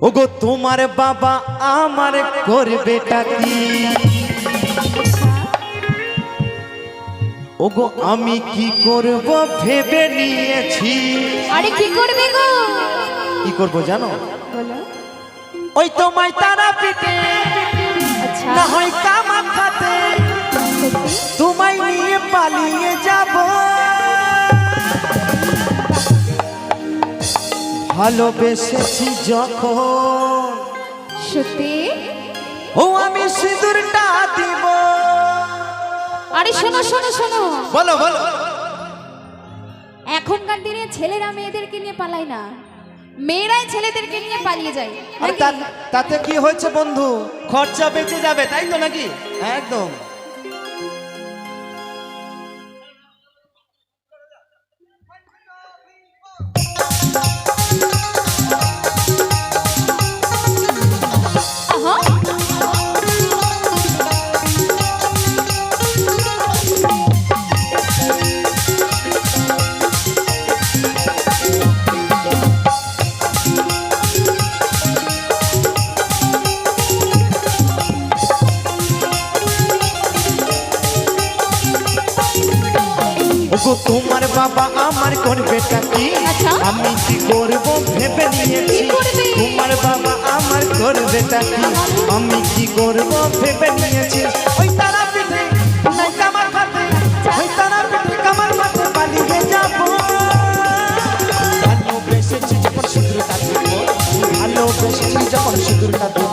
ওগো তোমার বাবা আমার করবেটা কি? ওগো আমি কি করব ভেবে নিয়েছি। আরে কি করবে গো? কি করব জানো? ওই তোমায় তারা পিটে আচ্ছা। না হয় কামাখাতে তোমায় নিয়ে পালিয়ে ভালোবেসেছি যখন। সত্যি? ও আমি সিঁদুরটা দিব। আরে শোনো শোনো শোনো। বলো বলো। এখনকার দিনে ছেলেরা মেয়েদেরকে নিয়ে পালায় না। মেয়েরাই ছেলেদেরকে নিয়ে পালিয়ে যায় তাতে কি হয়েছে বন্ধু? খরচা বেঁচে যাবে তাই তো নাকি? একদম। ওগো তোমার বাবা আমার করবে কি? আচ্ছা। আমি কি করব ভেবে নিয়েছি? কি? তোমার বাবা আমার করবে কি? আমি কি করব ভেবে নিয়েছি? ওই তারা পিঠে কামার খাতে ওই তারা পিঠে কামার খাতে পালিয়ে যাব। ভালোবেসেছি যখন সিঁদুরটা দেব ভালোবেসেছি যখন সিঁদুরটা দেব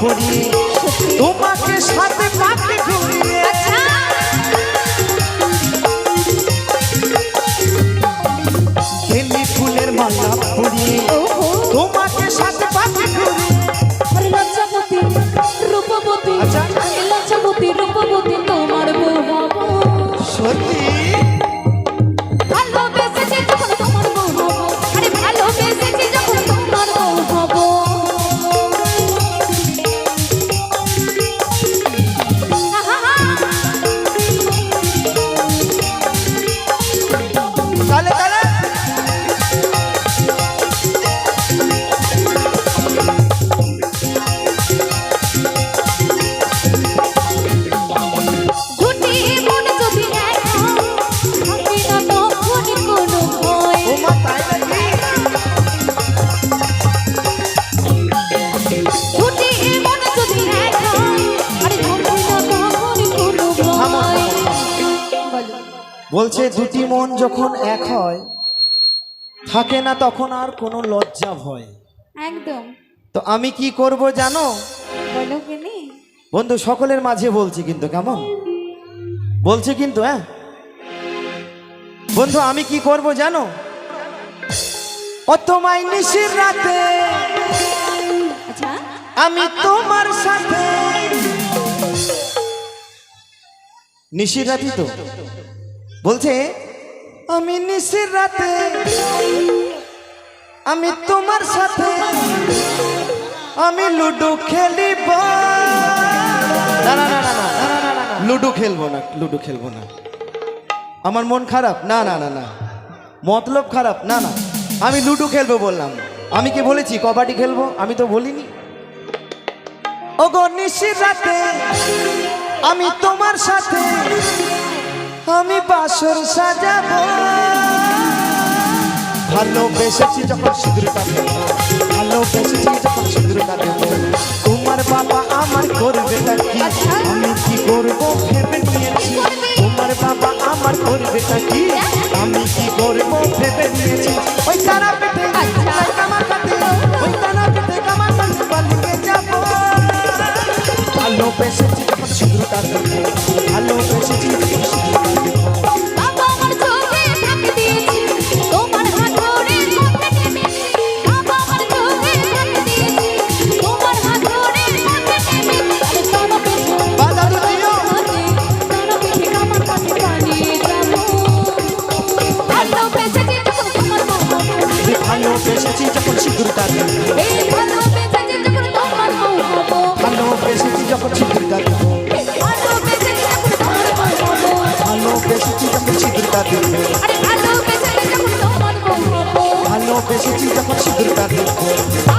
পরিয়ে তোমাকে সাথে পাকে ঘুরিয়ে। ফুলের মালা পরিয়ে তোমাকে সাথে ঘুরিয়ে। লজ্জাপতি রূপবতী আচ্ছা। লজ্জাপতি রূপবতী তোমার বউ সত্যি বলছে দুটি মন যখন এক হয় থাকে না তখন আর কোনো লজ্জা ভয়। একদম। তো আমি কি করব জানো? বলো কেনে। বন্ধু সকলের মাঝে বলছি কিন্তু কেমন? বলছি কিন্তু হ্যাঁ? বন্ধু আমি কি করব জানো? ও তোমায় নিশির রাতে আচ্ছা। আমি তোমার সাথে। নিশির রাতি তো। বলছে আমি নিশির রাতে আমি তোমার সাথে আমি লুডো খেলিব না না না না লুডো খেলব না লুডো খেলব না আমার মন খারাপ না না না না মতলব খারাপ না না আমি লুডো খেলব বললাম আমি কি বলেছি কবাডি খেলব আমি তো বলিনি ওগো নিশির রাতে আমি তোমার সাথে আমি বাসর সাজাবো। ভালোবেসেছি যখন সিঁদুরটা দেব ভালোবেসেছি যখন সিঁদুর কাটে তোমার বাবা আমার করবে নাকি আমি কি করব ভেবে নিয়েছি? তোমার বাবা আমার করবে নাকি এসেছি যখন সিঁদুর কাটে